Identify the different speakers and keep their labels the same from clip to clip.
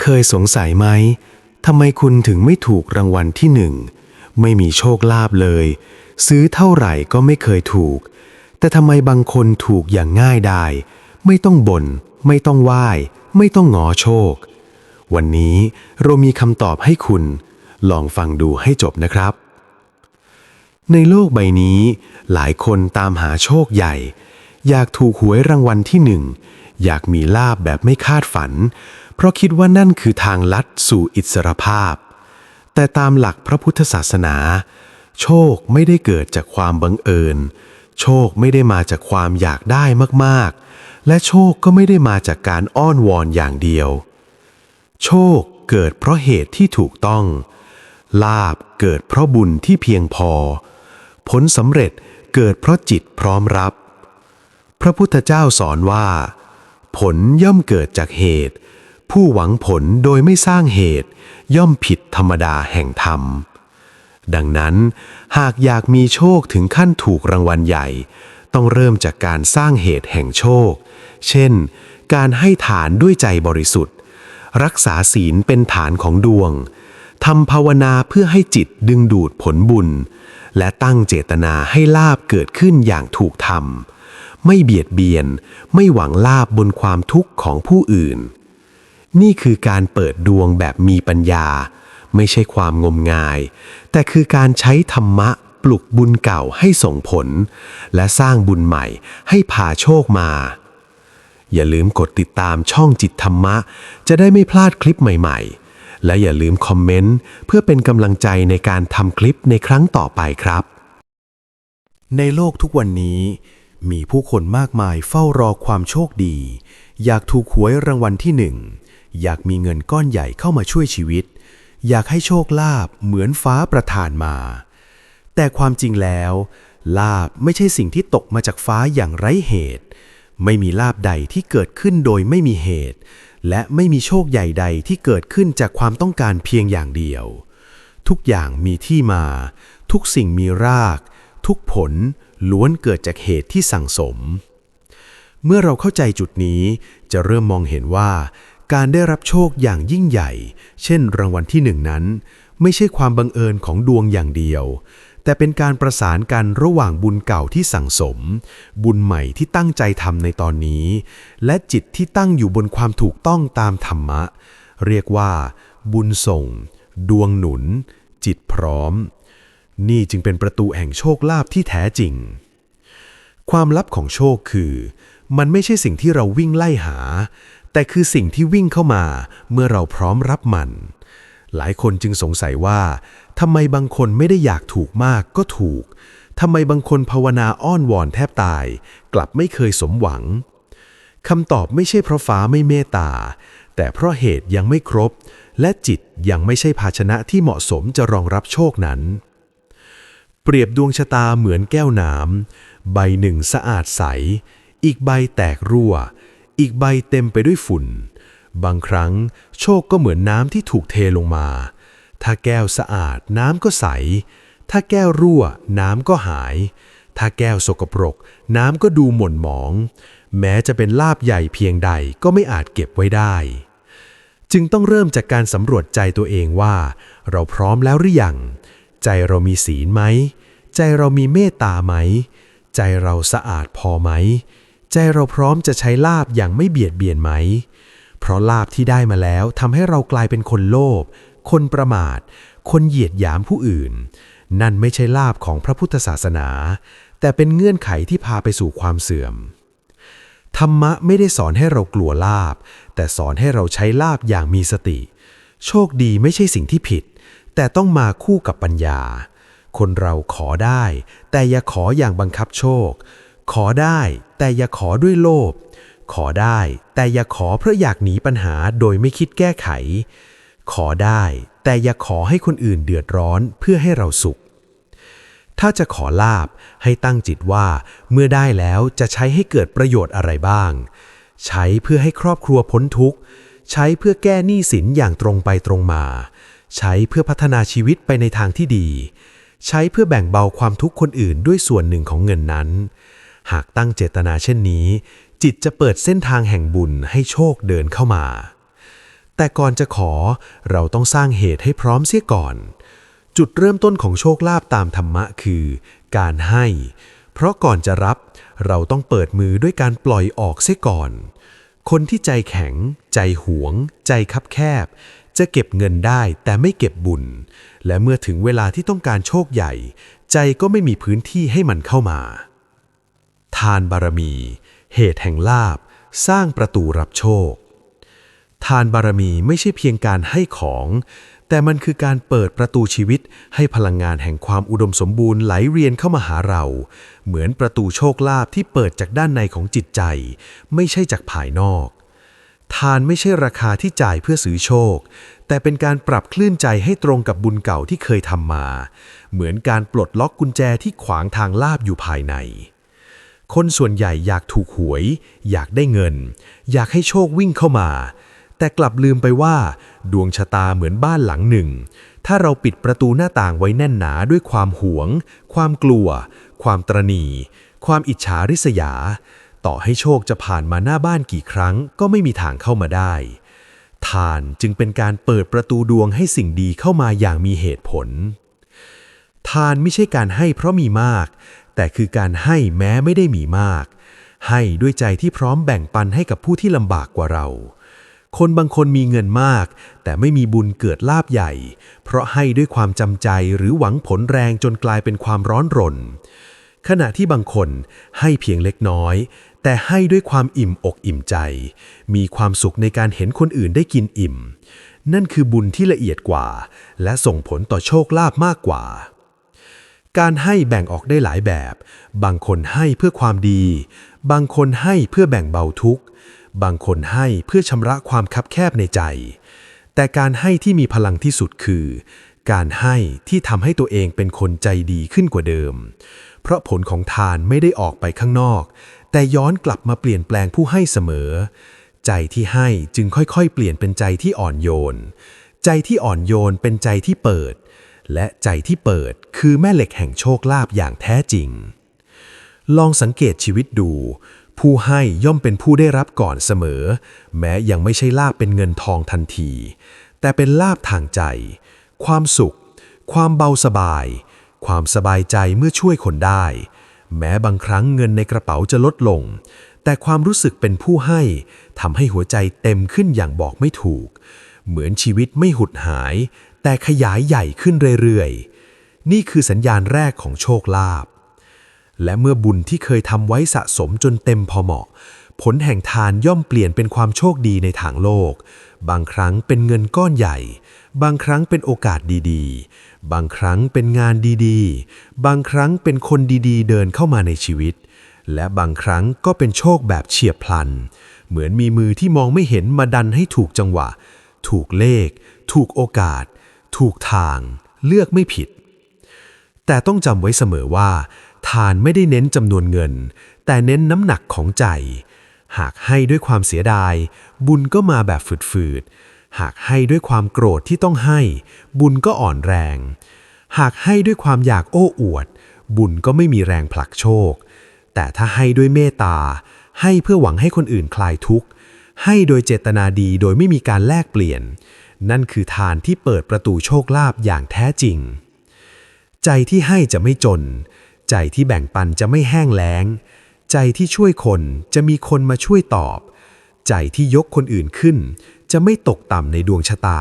Speaker 1: เคยสงสัยไหมทำไมคุณถึงไม่ถูกรางวัลที่หนึ่ง ไม่มีโชคลาภเลย ซื้อเท่าไหร่ก็ไม่เคยถูก แต่ทำไมบางคนถูกอย่างง่ายดาย ไม่ต้องบน่น ไม่ต้องไหว้ ไม่ต้องงอโชค วันนี้เรามีคำตอบให้คุณ ลองฟังดูให้จบนะครับ ในโลกใบนี้ หลายคนตามหาโชคใหญ่ อยากถูกหวยรางวัลที่หนึ่ง อยากมีลาบแบบไม่คาดฝัน เพราะคิดว่านั่นคือทางลัดสู่อิสรภาพ แต่ตามหลักพระพุทธศาสนา โชคไม่ได้เกิดจากความบังเอิญ โชคไม่ได้มาจากความอยากได้มากๆ และโชคก็ไม่ได้มาจากการอ้อนวอนอย่างเดียว โชคเกิดเพราะเหตุที่ถูกต้อง ลาบเกิดเพราะบุญที่เพียงพอ ผลสำเร็จเกิดเพราะจิตพร้อมรับ พระพุทธเจ้าสอนว่า ผลย่อมเกิดจากเหตุ ผู้หวังผลโดยไม่สร้างเหตุ ย่อมผิดธรรมดาแห่งธรรม ดังนั้น หากอยากมีโชคถึงขั้นถูกรางวัลใหญ่ ต้องเริ่มจากการสร้างเหตุแห่งโชค เช่น การให้ฐานด้วยใจบริสุทธิ์ รักษาศีลเป็นฐานของดวงทำภาวนาเพื่อให้จิตดึงดูดผลบุญ และตั้งเจตนาให้ลาบเกิดขึ้นอย่างถูกธรรม ไม่เบียดเบียน ไม่หวังลาบบนความทุกข์ของผู้อื่น นี่คือการเปิดดวงแบบมีปัญญา ไม่ใช่ความงมงาย แต่คือการใช้ธรรมะปลุกบุญเก่าให้ส่งผล และสร้างบุญใหม่ให้พาโชคมา อย่าลืมกดติดตามช่องจิตธรรมะ จะได้ไม่พลาดคลิปใหม่ๆ และอย่าลืมคอมเมนต์เพื่อเป็นกำลังใจในการทำคลิปในครั้งต่อไปครับ ในโลกทุกวันนี้ มีผู้คนมากมายเฝ้ารอความโชคดี อยากถูกหวยรางวัลที่หนึ่ง อยากมีเงินก้อนใหญ่เข้ามาช่วยชีวิต อยากให้โชคลาภเหมือนฟ้าประทานมา แต่ความจริงแล้ว ลาบไม่ใช่สิ่งที่ตกมาจากฟ้าอย่างไร้เหตุ ไม่มีลาบใดที่เกิดขึ้นโดยไม่มีเหตุ และไม่มีโชคใหญ่ใดที่เกิดขึ้นจากความต้องการเพียงอย่างเดียว ทุกอย่างมีที่มา ทุกสิ่งมีราก ทุกผลล้วนเกิดจากเหตุที่สั่งสม เมื่อเราเข้าใจจุดนี้จะเริ่มมองเห็นว่า การได้รับโชคอย่างยิ่งใหญ่ เช่นรางวัลที่หนึ่งนั้น ไม่ใช่ความบังเอิญของดวงอย่างเดียว แต่เป็นการประสานกันระหว่างบุญเก่าที่สั่งสม บุญใหม่ที่ตั้งใจทำในตอนนี้ และจิตที่ตั้งอยู่บนความถูกต้องตามธรรมะ เรียกว่า บุญส่ง ดวงหนุน จิตพร้อม นี่จึงเป็นประตูแห่งโชคลาภที่แท้จริง ความลับของโชคคือ มันไม่ใช่สิ่งที่เราวิ่งไล่หา แต่คือสิ่งที่วิ่งเข้ามาเมื่อเราพร้อมรับมัน หลายคนจึงสงสัยว่าทำไมบางคนไม่ได้อยากถูกมากก็ถูกทำไมบางคนภาวนาอ้อนวอนแทบตาย กลับไม่เคยสมหวังคำตอบไม่ใช่เพราะฟ้าไม่เมตตา แต่เพราะเหตุยังไม่ครบ และจิตยังไม่ใช่ภาชนะที่เหมาะสมจะรองรับโชคนั้น เปรียบดวงชะตาเหมือนแก้วน้ำใบหนึ่งสะอาดใส อีกใบแตกรั่ว อีกใบเต็มไปด้วยฝุ่น บางครั้งโชคก็เหมือนน้ำที่ถูกเทลงมา ถ้าแก้วสะอาดน้ำก็ใส ถ้าแก้วรั่ว น้ำก็หาย ถ้าแก้วสกปรก น้ำก็ดูหม่นหมอง แม้จะเป็นลาบใหญ่เพียงใดก็ไม่อาจเก็บไว้ได้ จึงต้องเริ่มจากการสำรวจใจตัวเองว่า เราพร้อมแล้วหรือยัง ใจเรามีศีลไหม ใจเรามีเมตตาไหม ใจเราสะอาดพอไหม ใจเราพร้อมจะใช้ลาบอย่างไม่เบียดเบียนไหม เพราะลาบที่ได้มาแล้วทำให้เรากลายเป็นคนโลภ คนประมาท คนเหยียดหยามผู้อื่น นั่นไม่ใช่ลาบของพระพุทธศาสนา แต่เป็นเงื่อนไขที่พาไปสู่ความเสื่อม ธรรมะไม่ได้สอนให้เรากลัวลาบ แต่สอนให้เราใช้ลาบอย่างมีสติ โชคดีไม่ใช่สิ่งที่ผิด แต่ต้องมาคู่กับปัญญา คนเราขอได้ แต่อย่าขออย่างบังคับโชค ขอได้แต่อย่าขอด้วยโลภ ขอได้แต่อย่าขอเพราะอยากหนีปัญหาโดยไม่คิดแก้ไข ขอได้แต่อย่าขอให้คนอื่นเดือดร้อนเพื่อให้เราสุข ถ้าจะขอลาบให้ตั้งจิตว่า เมื่อได้แล้วจะใช้ให้เกิดประโยชน์อะไรบ้าง ใช้เพื่อให้ครอบครัวพ้นทุกข์ ใช้เพื่อแก้หนี้สินอย่างตรงไปตรงมา ใช้เพื่อพัฒนาชีวิตไปในทางที่ดี ใช้เพื่อแบ่งเบาความทุกข์คนอื่นด้วยส่วนหนึ่งของเงินนั้น หากตั้งเจตนาเช่นนี้ จิตจะเปิดเส้นทางแห่งบุญให้โชคเดินเข้ามา แต่ก่อนจะขอเราต้องสร้างเหตุให้พร้อมเสียก่อน จุดเริ่มต้นของโชคลาภตามธรรมะคือ การให้ เพราะก่อนจะรับ เราต้องเปิดมือด้วยการปล่อยออกเสียก่อน คนที่ใจแข็ง ใจหวง ใจคับแคบ จะเก็บเงินได้แต่ไม่เก็บบุญ และเมื่อถึงเวลาที่ต้องการโชคใหญ่ ใจก็ไม่มีพื้นที่ให้มันเข้ามา ทานบารมี เหตุแห่งลาบ สร้างประตูรับโชค ทานบารมีไม่ใช่เพียงการให้ของ แต่มันคือการเปิดประตูชีวิตให้พลังงานแห่งความอุดมสมบูรณ์ไหลเวียนเข้ามาหาเรา เหมือนประตูโชคลาภที่เปิดจากด้านในของจิตใจ ไม่ใช่จากภายนอก ทานไม่ใช่ราคาที่จ่ายเพื่อซื้อโชค แต่เป็นการปรับคลื่นใจให้ตรงกับบุญเก่าที่เคยทำมา เหมือนการปลดล็อกกุญแจที่ขวางทางลาบอยู่ภายใน คนส่วนใหญ่อยากถูกหวย อยากได้เงิน อยากให้โชควิ่งเข้ามา แต่กลับลืมไปว่า ดวงชะตาเหมือนบ้านหลังหนึ่ง ถ้าเราปิดประตูหน้าต่างไว้แน่นหนาด้วยความหวง ความกลัว ความตรณีความอิจฉาริษยา ต่อให้โชคจะผ่านมาหน้าบ้านกี่ครั้งก็ไม่มีทางเข้ามาได้ ทานจึงเป็นการเปิดประตูดวงให้สิ่งดีเข้ามาอย่างมีเหตุผล ทานไม่ใช่การให้เพราะมีมาก แต่คือการให้แม้ไม่ได้มีมาก ให้ด้วยใจที่พร้อมแบ่งปันให้กับผู้ที่ลำบากกว่าเรา คนบางคนมีเงินมาก แต่ไม่มีบุญเกิดลาบใหญ่ เพราะให้ด้วยความจำใจหรือหวังผลแรงจนกลายเป็นความร้อนรน ขณะที่บางคนให้เพียงเล็กน้อย แต่ให้ด้วยความอิ่มอกอิ่มใจ มีความสุขในการเห็นคนอื่นได้กินอิ่ม นั่นคือบุญที่ละเอียดกว่า และส่งผลต่อโชคลาภมากกว่า การให้แบ่งออกได้หลายแบบ บางคนให้เพื่อความดี บางคนให้เพื่อแบ่งเบาทุกข์ บางคนให้เพื่อชำระความคับแคบในใจ แต่การให้ที่มีพลังที่สุดคือ การให้ที่ทำให้ตัวเองเป็นคนใจดีขึ้นกว่าเดิม เพราะผลของทานไม่ได้ออกไปข้างนอก แต่ย้อนกลับมาเปลี่ยนแปลงผู้ให้เสมอ ใจที่ให้จึงค่อยๆ เปลี่ยนเป็นใจที่อ่อนโยน ใจที่อ่อนโยนเป็นใจที่เปิด และใจที่เปิดคือแม่เหล็กแห่งโชคลาภอย่างแท้จริง ลองสังเกตชีวิตดู ผู้ให้ย่อมเป็นผู้ได้รับก่อนเสมอ แม้ยังไม่ใช่ลาบเป็นเงินทองทันที แต่เป็นลาบทางใจ ความสุข ความเบาสบาย ความสบายใจเมื่อช่วยคนได้ แม้บางครั้งเงินในกระเป๋าจะลดลง แต่ความรู้สึกเป็นผู้ให้ทำให้หัวใจเต็มขึ้นอย่างบอกไม่ถูก เหมือนชีวิตไม่หุดหาย แต่ขยายใหญ่ขึ้นเรื่อยๆ นี่คือสัญญาณแรกของโชคลาภ และเมื่อบุญที่เคยทำไว้สะสมจนเต็มพอเหมาะ ผลแห่งทานย่อมเปลี่ยนเป็นความโชคดีในทางโลก บางครั้งเป็นเงินก้อนใหญ่ บางครั้งเป็นโอกาสดีๆ บางครั้งเป็นงานดีๆ บางครั้งเป็นคนดีๆ เดินเข้ามาในชีวิต และบางครั้งก็เป็นโชคแบบเฉียบพลัน เหมือนมีมือที่มองไม่เห็นมาดันให้ถูกจังหวะ ถูกเลข ถูกโอกาส ถูกทางเลือกไม่ผิด แต่ต้องจำไว้เสมอว่า ทานไม่ได้เน้นจำนวนเงิน แต่เน้นน้ำหนักของใจ หากให้ด้วยความเสียดาย บุญก็มาแบบฝืดๆ หากให้ด้วยความโกรธที่ต้องให้ บุญก็อ่อนแรง หากให้ด้วยความอยากโอ้อวด บุญก็ไม่มีแรงผลักโชค แต่ถ้าให้ด้วยเมตตา ให้เพื่อหวังให้คนอื่นคลายทุกข์ ให้โดยเจตนาดีโดยไม่มีการแลกเปลี่ยน นั่นคือทานที่เปิดประตูโชคลาภอย่างแท้จริง ใจที่ให้จะไม่จน ใจที่แบ่งปันจะไม่แห้งแล้ง ใจที่ช่วยคนจะมีคนมาช่วยตอบ ใจที่ยกคนอื่นขึ้น จะไม่ตกต่ำในดวงชะตา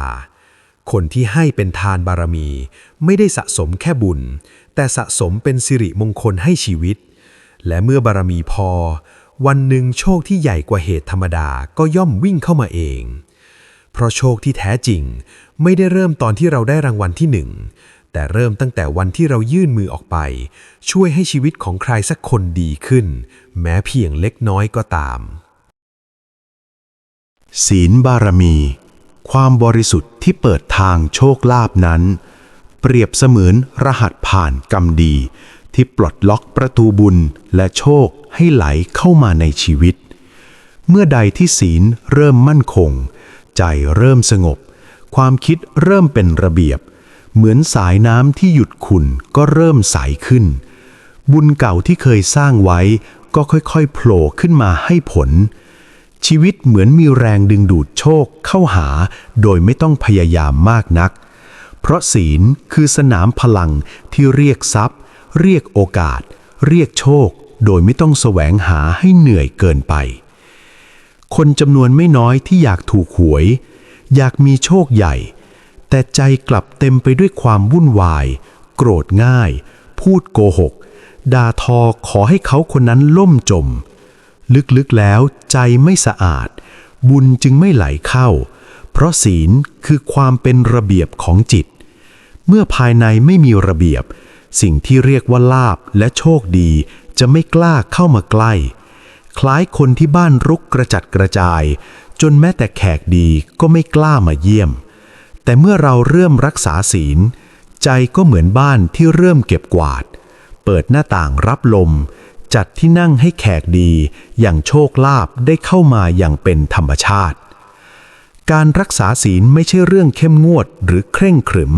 Speaker 1: คนที่ให้เป็นทานบารมี ไม่ได้สะสมแค่บุญ แต่สะสมเป็นสิริมงคลให้ชีวิต และเมื่อบารมีพอ วันหนึ่งโชคที่ใหญ่กว่าเหตุธรรมดาก็ย่อมวิ่งเข้ามาเอง ราะโชคที่แท้จริง ไม่ได้เริ่มตอนที่เราได้รางวัลที่หนึ่งแต่เริ่มตั้งแต่วันที่เรายื่นมือออกไป ช่วยให้ชีวิตของใครสักคนดีขึ้น แม้เพียงเล็กน้อยก็ตาม
Speaker 2: ศีลบารมี ความบริสุทธิ์ที่เปิดทางโชคลาภนั้น เปรียบเสมือนรหัสผ่านกรรมดี ที่ปลดล็อกประตูบุญและโชคให้ไหลเข้ามาในชีวิต เมื่อใดที่ศีลเริ่มมั่นคง ใจเริ่มสงบ ความคิดเริ่มเป็นระเบียบ เหมือนสายน้ำที่หยุดขุ่นก็เริ่มใสขึ้น บุญเก่าที่เคยสร้างไว้ก็ค่อยๆโผล่ขึ้นมาให้ผล
Speaker 1: ชีวิตเหมือนมีแรงดึงดูดโชคเข้าหาโดยไม่ต้องพยายามมากนัก เพราะศีลคือสนามพลังที่เรียกทรัพย์ เรียกโอกาส เรียกโชค โดยไม่ต้องแสวงหาให้เหนื่อยเกินไป คนจำนวนไม่น้อยที่อยากถูกหวย อยากมีโชคใหญ่ แต่ใจกลับเต็มไปด้วยความวุ่นวาย โกรธง่าย พูดโกหก ด่าทอขอให้เขาคนนั้นล่มจม ลึกๆแล้วใจไม่สะอาด บุญจึงไม่ไหลเข้า เพราะศีลคือความเป็นระเบียบของจิต เมื่อภายในไม่มีระเบียบ สิ่งที่เรียกว่าลาบและโชคดีจะไม่กล้าเข้ามาใกล้ คล้ายคนที่บ้านรุกกระจัดกระจาย จนแม้แต่แขกดีก็ไม่กล้ามาเยี่ยม แต่เมื่อเราเริ่มรักษาศีล ใจก็เหมือนบ้านที่เริ่มเก็บกวาด เปิดหน้าต่างรับลม จัดที่นั่งให้แขกดีอย่างโชคลาภได้เข้ามาอย่างเป็นธรรมชาติ การรักษาศีลไม่ใช่เรื่องเข้มงวดหรือเคร่งขรึม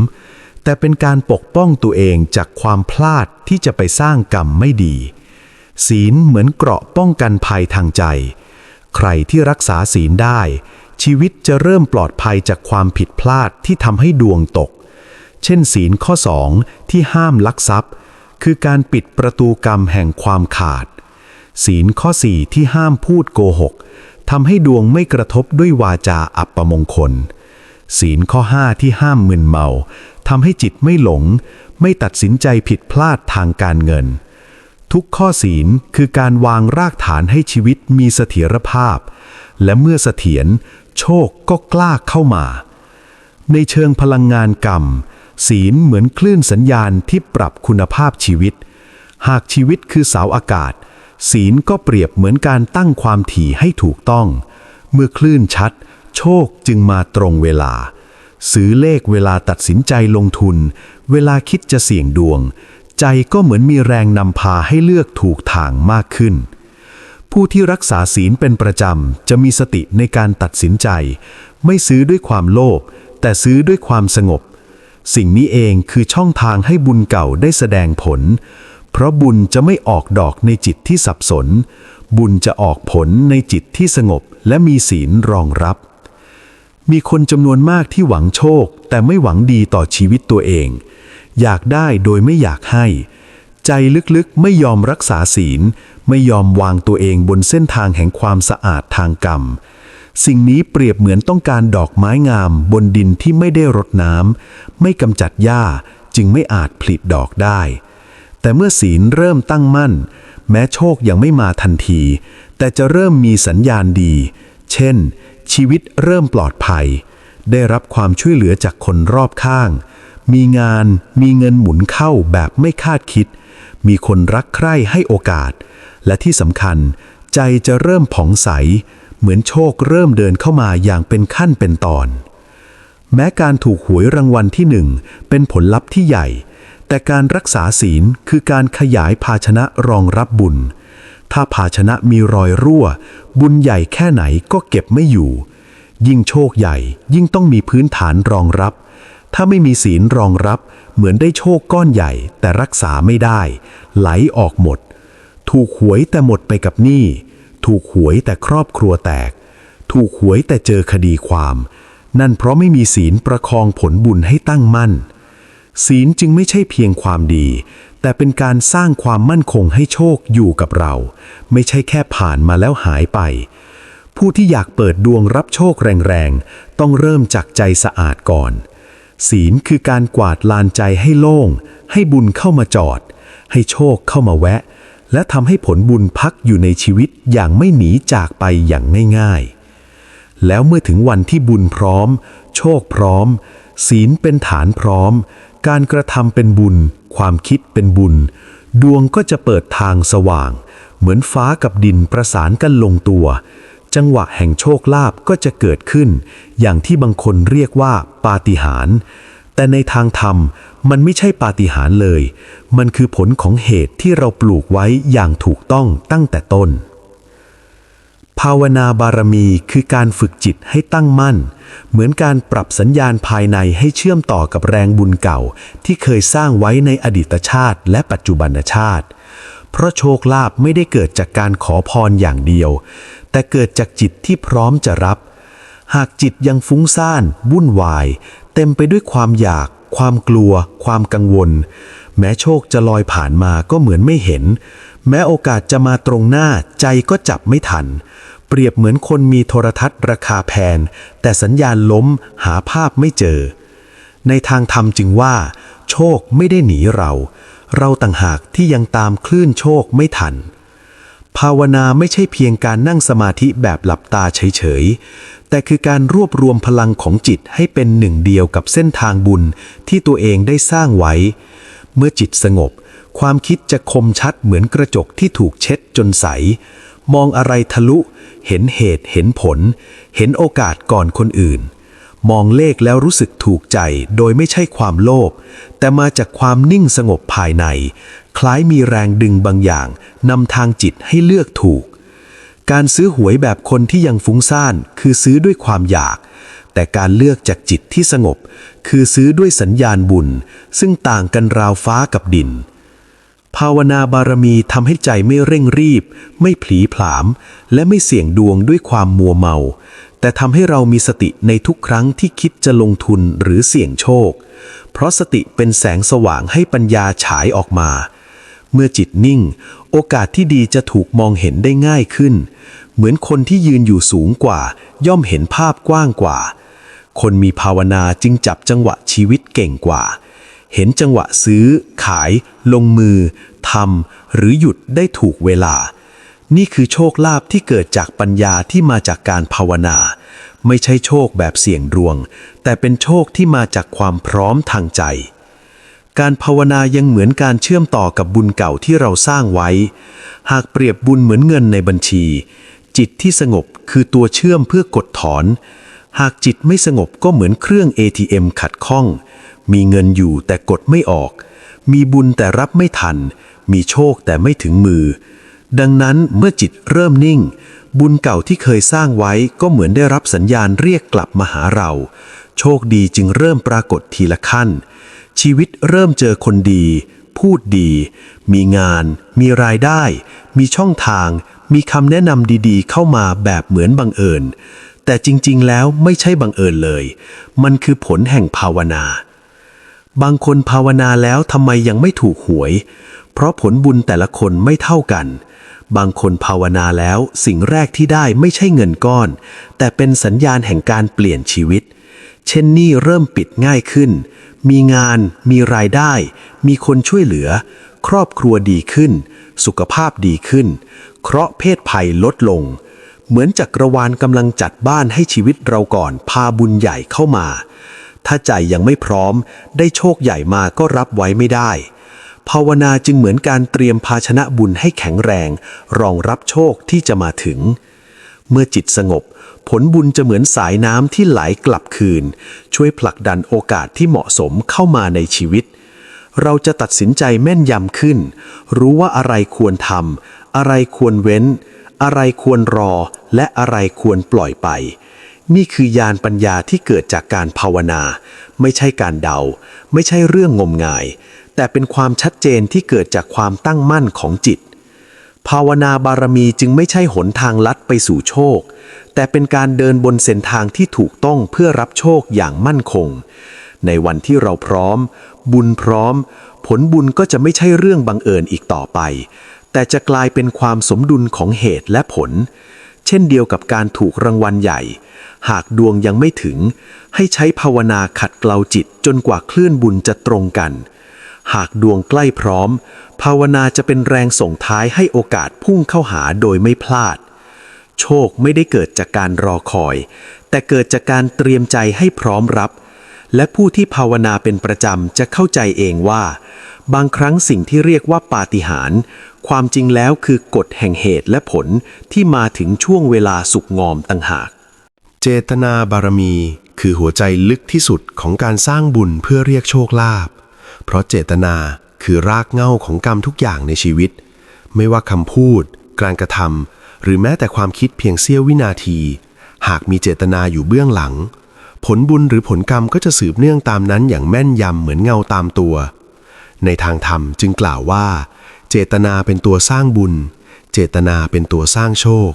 Speaker 1: แต่เป็นการปกป้องตัวเองจากความพลาดที่จะไปสร้างกรรมไม่ดี ศีลเหมือนเกราะป้องกันภัยทางใจ ใครที่รักษาศีลได้ ชีวิตจะเริ่มปลอดภัยจากความผิดพลาดที่ทำให้ดวงตก เช่น ศีลข้อสองที่ห้ามลักทรัพย์ คือการปิดประตูกรรมแห่งความขาด ศีลข้อสี่ที่ห้ามพูดโกหกทำให้ดวงไม่กระทบด้วยวาจาอับประมงคล ศีลข้อห้าที่ห้ามมึนเมาทำให้จิตไม่หลง ไม่ตัดสินใจผิดพลาดทางการเงิน ทุกข้อศีลคือการวางรากฐานให้ชีวิตมีเสถียรภาพ และเมื่อเสถียรโชคก็กล้าเข้ามา ในเชิงพลังงานกรรม ศีลเหมือนคลื่นสัญญาณที่ปรับคุณภาพชีวิต หากชีวิตคือเสาอากาศ ศีลก็เปรียบเหมือนการตั้งความถี่ให้ถูกต้อง เมื่อคลื่นชัด โชคจึงมาตรงเวลา ซื้อเลขเวลาตัดสินใจลงทุน เวลาคิดจะเสี่ยงดวง ใจก็เหมือนมีแรงนำพาให้เลือกถูกทางมากขึ้น ผู้ที่รักษาศีลเป็นประจำ จะมีสติในการตัดสินใจ ไม่ซื้อด้วยความโลภแต่ซื้อด้วยความสงบ สิ่งนี้เองคือช่องทางให้บุญเก่าได้แสดงผล เพราะบุญจะไม่ออกดอกในจิตที่สับสน บุญจะออกผลในจิตที่สงบและมีศีลรองรับ มีคนจำนวนมากที่หวังโชค แต่ไม่หวังดีต่อชีวิตตัวเอง อยากได้โดยไม่อยากให้ ใจลึกๆไม่ยอมรักษาศีล ไม่ยอมวางตัวเองบนเส้นทางแห่งความสะอาดทางกรรม สิ่งนี้เปรียบเหมือนต้องการดอกไม้งามบนดินที่ไม่ได้รดน้ำไม่กำจัดหญ้าจึงไม่อาจผลิดอกได้ แต่เมื่อศีลเริ่มตั้งมั่น แม้โชคยังไม่มาทันที แต่จะเริ่มมีสัญญาณดี เช่น ชีวิตเริ่มปลอดภัย ได้รับความช่วยเหลือจากคนรอบข้าง มีงาน มีเงินหมุนเข้าแบบไม่คาดคิด มีคนรักใคร่ให้โอกาส และที่สำคัญ ใจจะเริ่มผ่องใส เหมือนโชคเริ่มเดินเข้ามาอย่างเป็นขั้นเป็นตอน แม้การถูกหวยรางวัลที่หนึ่งเป็นผลลัพธ์ที่ใหญ่ แต่การรักษาศีลคือการขยายภาชนะรองรับบุญ ถ้าภาชนะมีรอยรั่ว บุญใหญ่แค่ไหนก็เก็บไม่อยู่ ยิ่งโชคใหญ่ยิ่งต้องมีพื้นฐานรองรับ ถ้าไม่มีศีลรองรับ เหมือนได้โชคก้อนใหญ่ แต่รักษาไม่ได้ ไหลออกหมด ถูกหวยแต่หมดไปกับหนี้ ถูกหวยแต่ครอบครัวแตก ถูกหวยแต่เจอคดีความ นั่นเพราะไม่มีศีลประคองผลบุญให้ตั้งมั่น ศีลจึงไม่ใช่เพียงความดี แต่เป็นการสร้างความมั่นคงให้โชคอยู่กับเรา ไม่ใช่แค่ผ่านมาแล้วหายไปผู้ที่อยากเปิดดวงรับโชคแรงๆ ต้องเริ่มจากใจสะอาดก่อน ศีลคือการกวาดลานใจให้โล่ง ให้บุญเข้ามาจอด ให้โชคเข้ามาแวะ และทำให้ผลบุญพักอยู่ในชีวิตอย่างไม่หนีจากไปอย่างง่ายๆ แล้วเมื่อถึงวันที่บุญพร้อม โชคพร้อม ศีลเป็นฐานพร้อม การกระทำเป็นบุญ ความคิดเป็นบุญ ดวงก็จะเปิดทางสว่าง เหมือนฟ้ากับดินประสานกันลงตัว จังหวะแห่งโชคลาภก็จะเกิดขึ้น อย่างที่บางคนเรียกว่าปาฏิหาริย์แต่ในทางธรรมมันไม่ใช่ปาฏิหาริย์เลย มันคือผลของเหตุที่เราปลูกไว้อย่างถูกต้องตั้งแต่ต้น ภาวนาบารมีคือการฝึกจิตให้ตั้งมั่น เหมือนการปรับสัญญาณภายในให้เชื่อมต่อกับแรงบุญเก่า ที่เคยสร้างไว้ในอดีตชาติและปัจจุบันชาติ เพราะโชคลาภไม่ได้เกิดจากการขอพรอย่างเดียว แต่เกิดจากจิตที่พร้อมจะรับ หากจิตยังฟุ้งซ่านวุ่นวาย เต็มไปด้วยความอยาก ความกลัว ความกังวล แม้โชคจะลอยผ่านมาก็เหมือนไม่เห็น แม้โอกาสจะมาตรงหน้าใจก็จับไม่ทัน เปรียบเหมือนคนมีโทรทัศน์ราคาแพงแต่สัญญาณล้มหาภาพไม่เจอ ในทางธรรมจึงว่า โชคไม่ได้หนีเรา เราต่างหากที่ยังตามคลื่นโชคไม่ทัน ภาวนาไม่ใช่เพียงการนั่งสมาธิแบบหลับตาเฉยๆ แต่คือการรวบรวมพลังของจิตให้เป็นหนึ่งเดียวกับเส้นทางบุญที่ตัวเองได้สร้างไว้ เมื่อจิตสงบ ความคิดจะคมชัดเหมือนกระจกที่ถูกเช็ดจนใส มองอะไรทะลุ เห็นเหตุเห็นผล เห็นโอกาสก่อนคนอื่น มองเลขแล้วรู้สึกถูกใจโดยไม่ใช่ความโลภแต่มาจากความนิ่งสงบภายใน คล้ายมีแรงดึงบางอย่างนำทางจิตให้เลือกถูก การซื้อหวยแบบคนที่ยังฟุ้งซ่านคือซื้อด้วยความอยาก แต่การเลือกจากจิตที่สงบ คือซื้อด้วยสัญญาณบุญ ซึ่งต่างกันราวฟ้ากับดินภาวนาบารมีทำให้ใจไม่เร่งรีบ ไม่ผลีผลาม และไม่เสี่ยงดวงด้วยความมัวเมา แต่ทำให้เรามีสติในทุกครั้งที่คิดจะลงทุนหรือเสี่ยงโชค เพราะสติเป็นแสงสว่างให้ปัญญาฉายออกมา เมื่อจิตนิ่ง โอกาสที่ดีจะถูกมองเห็นได้ง่ายขึ้น เหมือนคนที่ยืนอยู่สูงกว่า ย่อมเห็นภาพกว้างกว่า คนมีภาวนาจึงจับจังหวะชีวิตเก่งกว่า เห็นจังหวะซื้อ ขาย ลงมือทำหรือหยุดได้ถูกเวลา นี่คือโชคลาภที่เกิดจากปัญญาที่มาจากการภาวนา ไม่ใช่โชคแบบเสี่ยงดวง แต่เป็นโชคที่มาจากความพร้อมทางใจ การภาวนายังเหมือนการเชื่อมต่อกับบุญเก่าที่เราสร้างไว้ หากเปรียบบุญเหมือนเงินในบัญชี จิตที่สงบคือตัวเชื่อมเพื่อกดถอน หากจิตไม่สงบก็เหมือนเครื่อง ATM ขัดข้อง มีเงินอยู่แต่กดไม่ออก มีบุญแต่รับไม่ทัน มีโชคแต่ไม่ถึงมือ ดังนั้นเมื่อจิตเริ่มนิ่ง บุญเก่าที่เคยสร้างไว้ก็เหมือนได้รับสัญญาณเรียกกลับมาหาเรา โชคดีจึงเริ่มปรากฏทีละขั้น ชีวิตเริ่มเจอคนดี พูดดี มีงาน มีรายได้ มีช่องทาง มีคำแนะนำดีๆ เข้ามาแบบเหมือนบังเอิญ แต่จริงๆ แล้วไม่ใช่บังเอิญเลย มันคือผลแห่งภาวนา บางคนภาวนาแล้วทำไมยังไม่ถูกหวย เพราะผลบุญแต่ละคนไม่เท่ากัน บางคนภาวนาแล้วสิ่งแรกที่ได้ไม่ใช่เงินก้อน แต่เป็นสัญญาณแห่งการเปลี่ยนชีวิต เช่นนี้เริ่มปิดง่ายขึ้น มีงาน มีรายได้ มีคนช่วยเหลือ ครอบครัวดีขึ้น สุขภาพดีขึ้น เคราะห์เพศภัยลดลง เหมือนจักรวาลกำลังจัดบ้านให้ชีวิตเราก่อนพาบุญใหญ่เข้ามา ถ้าใจยังไม่พร้อม ได้โชคใหญ่มาก็รับไว้ไม่ได้ ภาวนาจึงเหมือนการเตรียมภาชนะบุญให้แข็งแรง รองรับโชคที่จะมาถึง เมื่อจิตสงบ ผลบุญจะเหมือนสายน้ำที่ไหลกลับคืน ช่วยผลักดันโอกาสที่เหมาะสมเข้ามาในชีวิต เราจะตัดสินใจแม่นยำขึ้น รู้ว่าอะไรควรทำอะไรควรเว้น อะไรควรรอ และอะไรควรปล่อยไปนี่คือญาณปัญญาที่เกิดจากการภาวนา ไม่ใช่การเดา ไม่ใช่เรื่องงมงาย แต่เป็นความชัดเจนที่เกิดจากความตั้งมั่นของจิต ภาวนาบารมีจึงไม่ใช่หนทางลัดไปสู่โชค แต่เป็นการเดินบนเส้นทางที่ถูกต้องเพื่อรับโชคอย่างมั่นคง ในวันที่เราพร้อม บุญพร้อม ผลบุญก็จะไม่ใช่เรื่องบังเอิญอีกต่อไป แต่จะกลายเป็นความสมดุลของเหตุและผล เช่นเดียวกับการถูกรางวัลใหญ่ หากดวงยังไม่ถึง ให้ใช้ภาวนาขัดเกลาจิตจนกว่าคลื่นบุญจะตรงกัน หากดวงใกล้พร้อม ภาวนาจะเป็นแรงส่งท้ายให้โอกาสพุ่งเข้าหาโดยไม่พลาด โชคไม่ได้เกิดจากการรอคอย แต่เกิดจากการเตรียมใจให้พร้อมรับ และผู้ที่ภาวนาเป็นประจำจะเข้าใจเองว่า บางครั้งสิ่งที่เรียกว่าปาฏิหาริย์ความจริงแล้วคือกฎแห่งเหตุและผลที่มาถึงช่วงเวลาสุกงอมต่างหาก
Speaker 3: เจตนาบารมี คือหัวใจลึกที่สุดของการสร้างบุญเพื่อเรียกโชคลาภ เพราะเจตนาคือรากเหง้าของกรรมทุกอย่างในชีวิต ไม่ว่าคำพูด การกระทำหรือแม้แต่ความคิดเพียงเสี้ยววินาที หากมีเจตนาอยู่เบื้องหลัง ผลบุญหรือผลกรรมก็จะสืบเนื่องตามนั้นอย่างแม่นยำเหมือนเงาตามตัว ในทางธรรมจึงกล่าวว่า เจตนาเป็นตัวสร้างบุญ เจตนาเป็นตัวสร้างโชค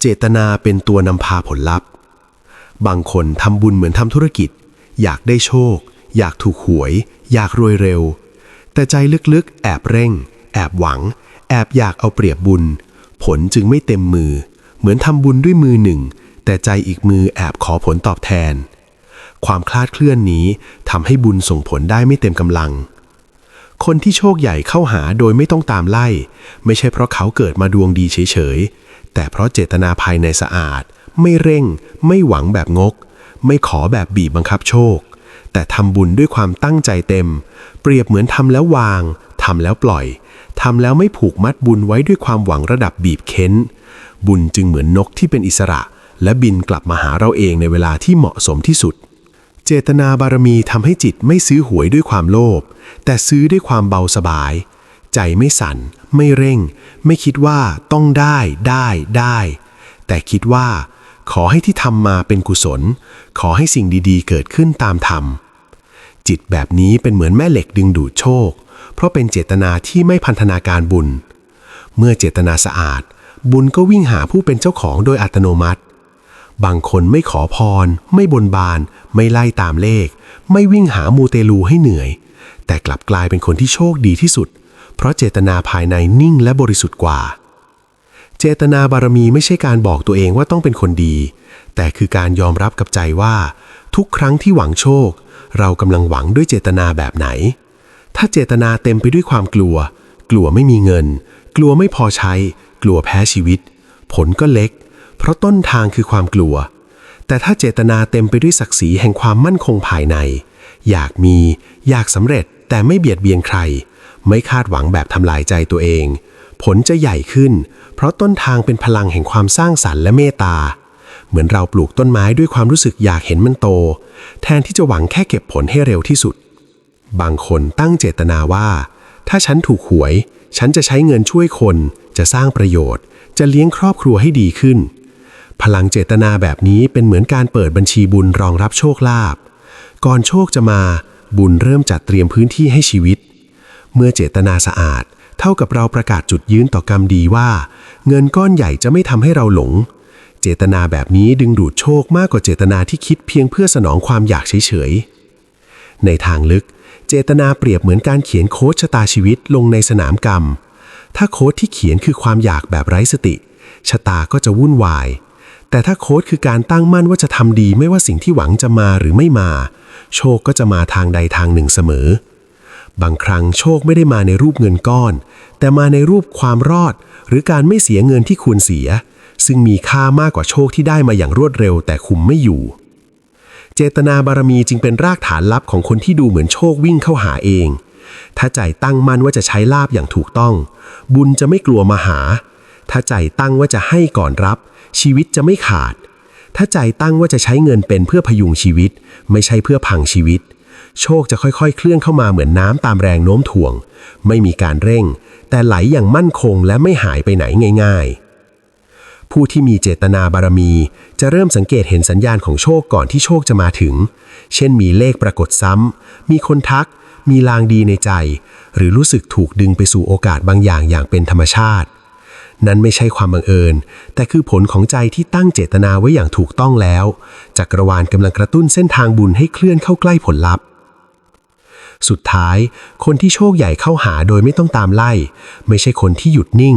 Speaker 3: เจตนาเป็นตัวนำพาผลลัพธ์ บางคนทำบุญเหมือนทำธุรกิจ อยากได้โชค อยากถูกหวย อยากรวยเร็ว แต่ใจลึกๆ แอบเร่ง แอบหวัง แอบอยากเอาเปรียบบุญ ผลจึงไม่เต็มมือ เหมือนทำบุญด้วยมือหนึ่ง แต่ใจอีกมือแอบขอผลตอบแทน ความคลาดเคลื่อนนี้ทำให้บุญส่งผลได้ไม่เต็มกำลัง คนที่โชคใหญ่เข้าหาโดยไม่ต้องตามไล่ ไม่ใช่เพราะเขาเกิดมาดวงดีเฉยๆ แต่เพราะเจตนาภายในสะอาด ไม่เร่ง ไม่หวังแบบงก ไม่ขอแบบบีบบังคับโชค แต่ทำบุญด้วยความตั้งใจเต็ม เปรียบเหมือนทำแล้ววางทำแล้วปล่อยทำแล้วไม่ผูกมัดบุญไว้ด้วยความหวังระดับบีบเค้น บุญจึงเหมือนนกที่เป็นอิสระ และบินกลับมาหาเราเองในเวลาที่เหมาะสมที่สุด เจตนาบารมีทำให้จิตไม่ซื้อหวยด้วยความโลภแต่ซื้อด้วยความเบาสบาย ใจไม่สั่น ไม่เร่ง ไม่คิดว่าต้องได้ได้ได้ แต่คิดว่า ขอให้ที่ทำมาเป็นกุศล ขอให้สิ่งดีๆ เกิดขึ้นตามธรรม จิตแบบนี้เป็นเหมือนแม่เหล็กดึงดูดโชค เพราะเป็นเจตนาที่ไม่พันธนาการบุญ เมื่อเจตนาสะอาด บุญก็วิ่งหาผู้เป็นเจ้าของโดยอัตโนมัติ บางคนไม่ขอพร ไม่บนบาน ไม่ไล่ตามเลข ไม่วิ่งหามูเตลูให้เหนื่อย แต่กลับกลายเป็นคนที่โชคดีที่สุด เพราะเจตนาภายในนิ่งและบริสุทธิ์กว่า เจตนาบารมีไม่ใช่การบอกตัวเองว่าต้องเป็นคนดี แต่คือการยอมรับกับใจว่า ทุกครั้งที่หวังโชค เรากำลังหวังด้วยเจตนาแบบไหน ถ้าเจตนาเต็มไปด้วยความกลัว กลัวไม่มีเงิน กลัวไม่พอใช้ กลัวแพ้ชีวิต ผลก็เล็ก เพราะต้นทางคือความกลัว แต่ถ้าเจตนาเต็มไปด้วยศักดิ์ศรีแห่งความมั่นคงภายใน อยากมี อยากสำเร็จแต่ไม่เบียดเบียนใคร ไม่คาดหวังแบบทำลายใจตัวเอง ผลจะใหญ่ขึ้น เพราะต้นทางเป็นพลังแห่งความสร้างสรรค์และเมตตา เหมือนเราปลูกต้นไม้ด้วยความรู้สึกอยากเห็นมันโต แทนที่จะหวังแค่เก็บผลให้เร็วที่สุด บางคนตั้งเจตนาว่า ถ้าฉันถูกหวย ฉันจะใช้เงินช่วยคน จะสร้างประโยชน์ จะเลี้ยงครอบครัวให้ดีขึ้น พลังเจตนาแบบนี้เป็นเหมือนการเปิดบัญชีบุญรองรับโชคลาภก่อนโชคจะมาบุญเริ่มจัดเตรียมพื้นที่ให้ชีวิต เมื่อเจตนาสะอาด เท่ากับเราประกาศจุดยืนต่อกรรมดีว่า เงินก้อนใหญ่จะไม่ทำให้เราหลง เจตนาแบบนี้ดึงดูดโชคมากกว่าเจตนาที่คิดเพียงเพื่อสนองความอยากเฉยๆ ในทางลึก เจตนาเปรียบเหมือนการเขียนโค้ดชะตาชีวิตลงในสนามกรรม ถ้าโค้ดที่เขียนคือความอยากแบบไร้สติ ชะตาก็จะวุ่นวายแต่ถ้าโค้ดคือการตั้งมั่นว่าจะทำดีไม่ว่าสิ่งที่หวังจะมาหรือไม่มา โชคก็จะมาทางใดทางหนึ่งเสมอ บางครั้งโชคไม่ได้มาในรูปเงินก้อน แต่มาในรูปความรอด หรือการไม่เสียเงินที่ควรเสีย ซึ่งมีค่ามากกว่าโชคที่ได้มาอย่างรวดเร็ว แต่คุมไม่อยู่ เจตนาบารมีจึงเป็นรากฐานลับของคนที่ดูเหมือนโชควิ่งเข้าหาเอง ถ้าใจตั้งมั่นว่าจะใช้ลาบอย่างถูกต้อง บุญจะไม่กลัวมาหา ถ้าใจตั้งว่าจะให้ก่อนรับ ชีวิตจะไม่ขาด ถ้าใจตั้งว่าจะใช้เงินเป็นเพื่อพยุงชีวิต ไม่ใช่เพื่อพังชีวิต โชคจะค่อยๆ เคลื่อนเข้ามาเหมือนน้ำตามแรงโน้มถ่วง ไม่มีการเร่ง แต่ไหลอย่างมั่นคงและไม่หายไปไหนง่ายๆ ผู้ที่มีเจตนาบารมี จะเริ่มสังเกตเห็นสัญญาณของโชคก่อนที่โชคจะมาถึง เช่นมีเลขปรากฏซ้ำ มีคนทัก มีลางดีในใจ หรือรู้สึกถูกดึงไปสู่โอกาสบางอย่างอย่างเป็นธรรมชาติ นั้นไม่ใช่ความบังเอิญ แต่คือผลของใจที่ตั้งเจตนาไว้อย่างถูกต้องแล้ว จักรวาลกำลังกระตุ้นเส้นทางบุญให้เคลื่อนเข้าใกล้ผลลัพธ์ สุดท้าย คนที่โชคใหญ่เข้าหาโดยไม่ต้องตามไล่ ไม่ใช่คนที่หยุดนิ่ง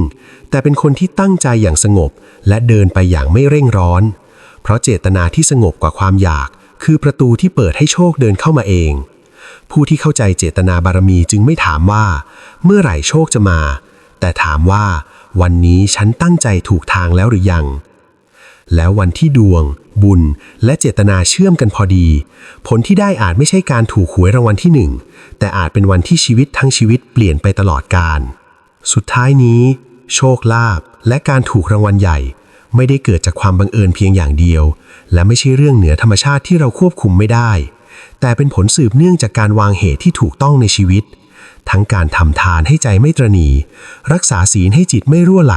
Speaker 3: แต่เป็นคนที่ตั้งใจอย่างสงบ และเดินไปอย่างไม่เร่งร้อน เพราะเจตนาที่สงบกว่าความอยาก คือประตูที่เปิดให้โชคเดินเข้ามาเอง ผู้ที่เข้าใจเจตนาบารมีจึงไม่ถามว่า เมื่อไหร่โชคจะมา แต่ถามว่า วันนี้ฉันตั้งใจถูกทางแล้วหรือยังแล้ววันที่ดวง บุญ และเจตนาเชื่อมกันพอดี ผลที่ได้อาจไม่ใช่การถูกหวยรางวัลที่หนึ่ง แต่อาจเป็นวันที่ชีวิตทั้งชีวิตเปลี่ยนไปตลอดกาลสุดท้ายนี้ โชคลาภและการถูกรางวัลใหญ่ ไม่ได้เกิดจากความบังเอิญเพียงอย่างเดียว และไม่ใช่เรื่องเหนือธรรมชาติที่เราควบคุมไม่ได้ แต่เป็นผลสืบเนื่องจากการวางเหตุที่ถูกต้องในชีวิต ทั้งการทำทานให้ใจไม่ตรณี รักษาศีลให้จิตไม่รั่วไหล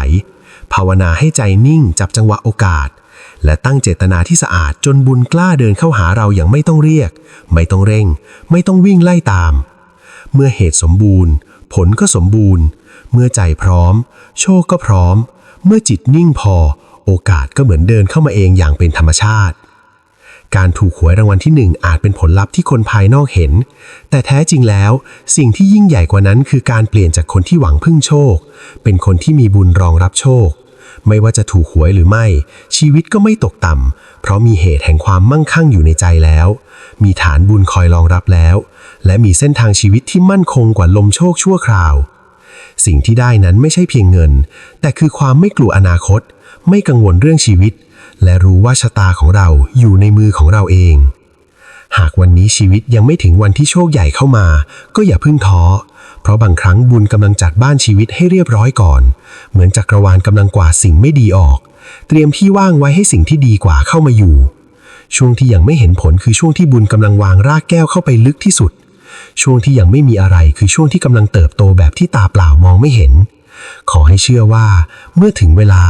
Speaker 3: ภาวนาให้ใจนิ่งจับจังหวะโอกาส และตั้งเจตนาที่สะอาดจนบุญกล้าเดินเข้าหาเราอย่างไม่ต้องเรียก ไม่ต้องเร่ง ไม่ต้องวิ่งไล่ตาม เมื่อเหตุสมบูรณ์ ผลก็สมบูรณ์ เมื่อใจพร้อม โชคก็พร้อม เมื่อจิตนิ่งพอ โอกาสก็เหมือนเดินเข้ามาเองอย่างเป็นธรรมชาติ การถูกหวยรางวัลที่หนึ่งอาจเป็นผลลัพธ์ที่คนภายนอกเห็น แต่แท้จริงแล้ว สิ่งที่ยิ่งใหญ่กว่านั้นคือการเปลี่ยนจากคนที่หวังพึ่งโชค เป็นคนที่มีบุญรองรับโชค ไม่ว่าจะถูกหวยหรือไม่ ชีวิตก็ไม่ตกต่ำ เพราะมีเหตุแห่งความมั่งคั่งอยู่ในใจแล้ว มีฐานบุญคอยรองรับแล้ว และมีเส้นทางชีวิตที่มั่นคงกว่าลมโชคชั่วคราว สิ่งที่ได้นั้นไม่ใช่เพียงเงิน แต่คือความไม่กลัวอนาคต ไม่กังวลเรื่องชีวิต และรู้ว่าชะตาของเราอยู่ในมือของเราเอง หากวันนี้ชีวิตยังไม่ถึงวันที่โชคใหญ่เข้ามา ก็อย่าเพิ่งท้อ เพราะบางครั้งบุญกำลังจัดบ้านชีวิตให้เรียบร้อยก่อน เหมือนจักรวาลกำลังกวาดสิ่งไม่ดีออก เตรียมที่ว่างไว้ให้สิ่งที่ดีกว่าเข้ามาอยู่ ช่วงที่ยังไม่เห็นผลคือช่วงที่บุญกำลังวางรากแก้วเข้าไปลึกที่สุด ช่วงที่ยังไม่มีอะไรคือช่วงที่กำลังเติบโตแบบที่ตาเปล่ามองไม่เห็น ขอให้เชื่อว่า เมื่อถึงเวลา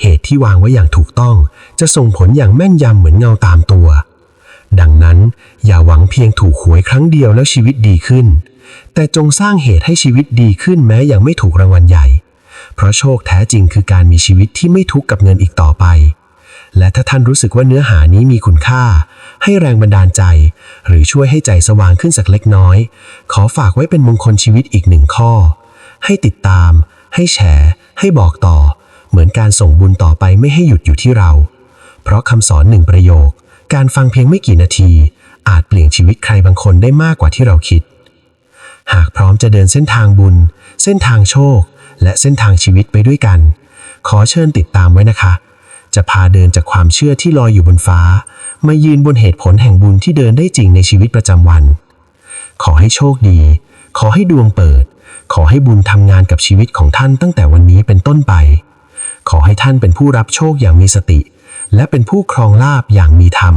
Speaker 3: เหตุที่วางไว้อย่างถูกต้อง จะส่งผลอย่างแม่นยำเหมือนเงาตามตัว ดังนั้นอย่าหวังเพียงถูกหวยครั้งเดียวแล้วชีวิตดีขึ้น แต่จงสร้างเหตุให้ชีวิตดีขึ้นแม้ยังไม่ถูกรางวัลใหญ่ เพราะโชคแท้จริงคือการมีชีวิตที่ไม่ทุกข์กับเงินอีกต่อไป และถ้าท่านรู้สึกว่าเนื้อหานี้มีคุณค่า ให้แรงบันดาลใจ หรือช่วยให้ใจสว่างขึ้นสักเล็กน้อย ขอฝากไว้เป็นมงคลชีวิตอีกหนึ่งข้อ ให้ติดตาม ให้แชร์ให้บอกต่อ เหมือนการส่งบุญต่อไปไม่ให้หยุดอยู่ที่เรา เพราะคำสอนหนึ่งประโยค การฟังเพียงไม่กี่นาที อาจเปลี่ยนชีวิตใครบางคนได้มากกว่าที่เราคิด หากพร้อมจะเดินเส้นทางบุญ เส้นทางโชค และเส้นทางชีวิตไปด้วยกัน ขอเชิญติดตามไว้นะคะ จะพาเดินจากความเชื่อที่ลอยอยู่บนฟ้า มายืนบนเหตุผลแห่งบุญที่เดินได้จริงในชีวิตประจำวัน ขอให้โชคดี ขอให้ดวงเปิด ขอให้บุญทำงานกับชีวิตของท่านตั้งแต่วันนี้เป็นต้นไป ขอให้ท่านเป็นผู้รับโชคอย่างมีสติ และเป็นผู้ครองลาบอย่างมีธรรม